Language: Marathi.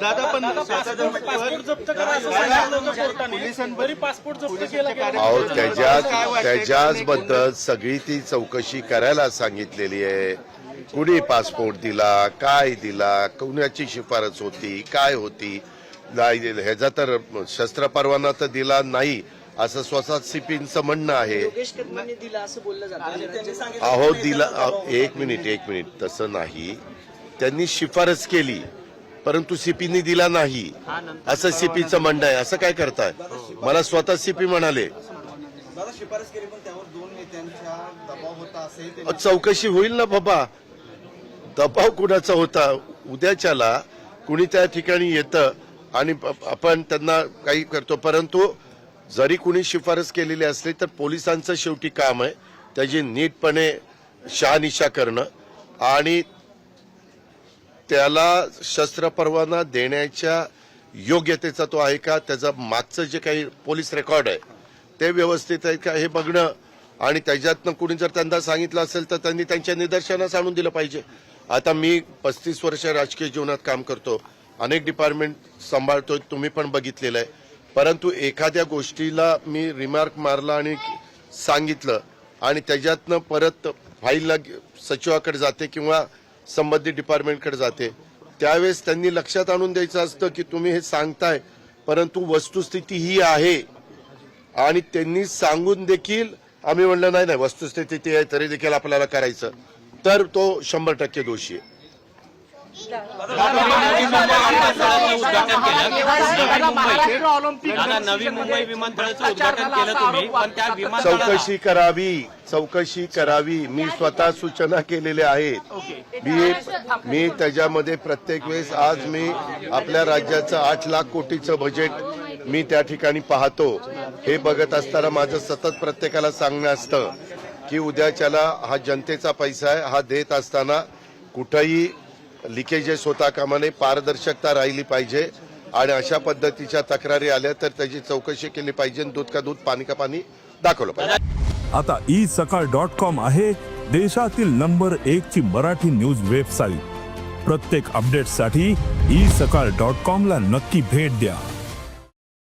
दादा पण पासपोर्ट जप्त करा असं सांगितलं होतं कोर्टाने बरी पासपोर्ट जप्त केला गेला अहो काय त्याच्यात वाटतंय? त्याच्याच तुम्ही बद्दल सगळी ती चौकशी करायला सांगितलेली आहे. कुणी पासपोर्ट दिला? काय दिला? कुणाची शिफारस होती? काय होती? नाही ह्याचा तर शस्त्र परवाना तर दिला नाही असं स्वतः सीपींचं म्हणणं आहे. योगेश कदमांनी दिला असं बोललं जातं. अहो दिला अहो, एक मिनिट एक मिनिट. तसं नाही. त्यांनी शिफारस केली. परंतु सीपीनी दिला नाही. असं सीपीचं म्हणणं आहे. असं काय करताय? मला स्वतः सीपी म्हणाले. दादा शिफारस केली पण त्यावर दोन नेत्यांचा दबाव होता असंही ते अहो, चौकशी होईल ना बाबा. दबाव कुणाचा होता? उद्याच्याला कुणी त्या ठिकाणी येतं आणि आपण त्यांना काही करतो. परंतु जरी कुणी शिफारस केलेली असली तर पोलिसांचं शेवटी काम आहे. त्याची नीटपणे शहानिशा करणं. आणि त्याला शस्त्र परवाना देण्याच्या योग्यतेचा तो आहे का? त्याचा मागचं जे काही पोलीस रेकॉर्ड आहे ते व्यवस्थित आहे का हे बघणं? आणि त्याच्यातनं कुणी जर त्यांना सांगितलं असेल तर त्यांनी त्यांच्या निदर्शनास आणून दिलं पाहिजे. आता मी पस्तीस वर्ष राजकीय जीवनात काम करतो. अनेक डिपार्टमेंट सांभाळतोय तुम्ही पण बघितलेलं आहे. परंतु एखाद्या गोष्टीला मी रिमार्क मारला आणि सांगितलं आणि त्याच्यातनं परत फाईलला सचिवाकडे जाते किंवा संबंधित डिपार्टमेंटकडे जाते. त्यावेळेस त्यांनी लक्षात आणून द्यायचं असतं की तुम्ही हे सांगताय परंतु वस्तुस्थिती ही आहे. आणि त्यांनी सांगून देखील आम्ही म्हणलं नाही नाही वस्तुस्थिती ती आहे तरी देखील आपल्याला करायचं. तर तो शंभर टक्के दोषी आहे. नवी मुंबई विमानतळाचं उद्घाटन केलं तुम्ही पण त्या विमानतळाला चौकशी करावी चौकशी करावी. मी स्वतः सूचना केलेल्या आहेत. मी मी त्याच्यामध्ये प्रत्येक वेळेस आज मी आपल्या राज्याचं आठ लाख कोटीचं बजेट मी त्या ठिकाणी पाहतो. हे बघत असताना माझं सतत प्रत्येकाला सांगणं असतं की उद्याच्याला हा जनतेचा पैसा आहे हा देत असताना कुठंही लिकेजेस होता कामा नये पारदर्शकता राहिली पाहिजे. आणि अशा पद्धतीच्या तक्रारी आल्या तर त्याची चौकशी केली पाहिजे दूध का दूध पाणी का पाणी दाखवलं पाहिजे. आता ई सकाळ डॉट कॉम आहे देशातील नंबर एक ची मराठी न्यूज वेबसाईट. प्रत्येक अपडेटसाठी ई सकाळ डॉट कॉम ला नक्की भेट द्या.